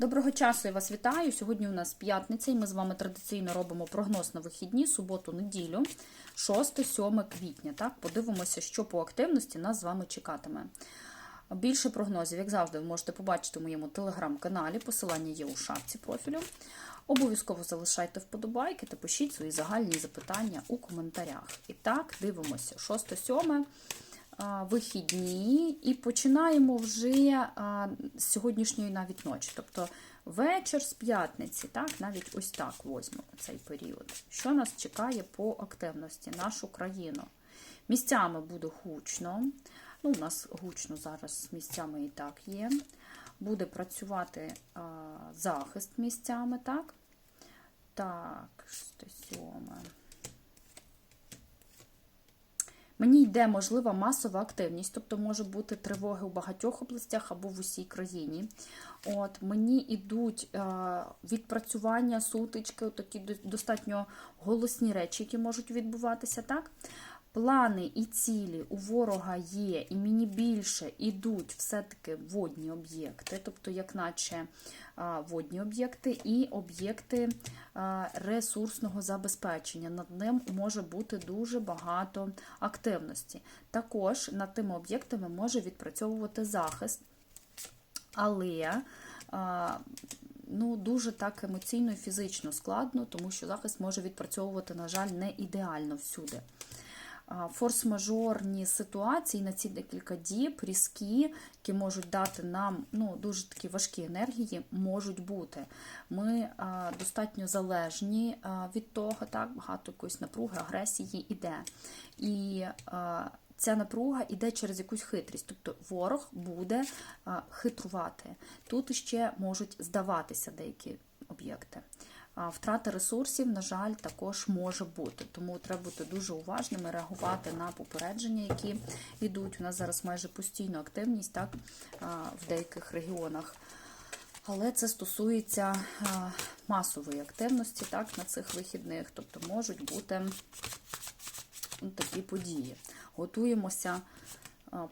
Доброго часу я вас вітаю. Сьогодні у нас п'ятниця, і ми з вами традиційно робимо прогноз на вихідні, суботу, неділю, 6-7 квітня. Так, подивимося, що по активності нас з вами чекатиме. Більше прогнозів, як завжди, ви можете побачити в моєму телеграм-каналі. Посилання є у шапці профілю. Обов'язково залишайте вподобайки та пишіть свої загальні запитання у коментарях. І так, дивимося, 6-7 вихідні, і починаємо вже з сьогоднішньої навіть ночі. Тобто вечір з п'ятниці, так, навіть ось так возьмемо цей період. Що нас чекає по активності, нашу країну? Місцями буде гучно. Ну, у нас гучно зараз місцями і так є. Буде працювати а, захист місцями, так? Так, 6-7. Мені йде можлива масова активність, тобто може бути тривоги у багатьох областях або в усій країні. От Мені йдуть е, відпрацювання, сутички, такі достатньо голосні речі, які можуть відбуватися. так? Плани і цілі у ворога є, і мені більше йдуть все-таки водні об'єкти, тобто, як наче водні об'єкти і об'єкти ресурсного забезпечення. Над ним може бути дуже багато активності. Також над тими об'єктами може відпрацьовувати захист, але ну, Дуже так емоційно і фізично складно, тому що захист може відпрацьовувати, на жаль, не ідеально всюди форс-мажорні ситуації на ці декілька діб, різкі, які можуть дати нам ну, дуже такі важкі енергії, можуть бути. Ми достатньо залежні від того, так, багато якоїсь напруги, агресії іде. І Ця напруга йде через якусь хитрість, тобто ворог буде хитрувати. Тут ще можуть здаватися деякі об'єкти. Втрата ресурсів, на жаль, також може бути. Тому треба бути дуже уважними, реагувати на попередження, які йдуть. У нас зараз майже постійна активність так, в деяких регіонах. Але це стосується масової активності так, на цих вихідних, тобто можуть бути такі події. Готуємося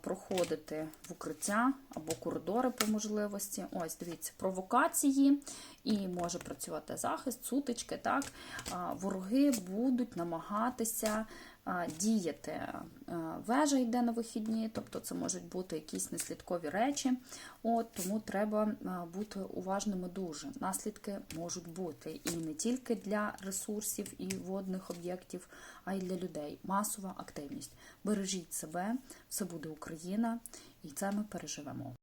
проходити в укриття або коридори по можливості. Ось, дивіться, провокації, і може працювати захист, сутички. так, Вороги будуть намагатися діяти. Вежа йде на вихідні, тобто це можуть бути якісь неслідкові речі. От, Тому треба бути уважними дуже. Наслідки можуть бути і не тільки для ресурсів і водних об'єктів, а й для людей. Масова активність. Бережіть себе, все буде Україна, і це ми переживемо.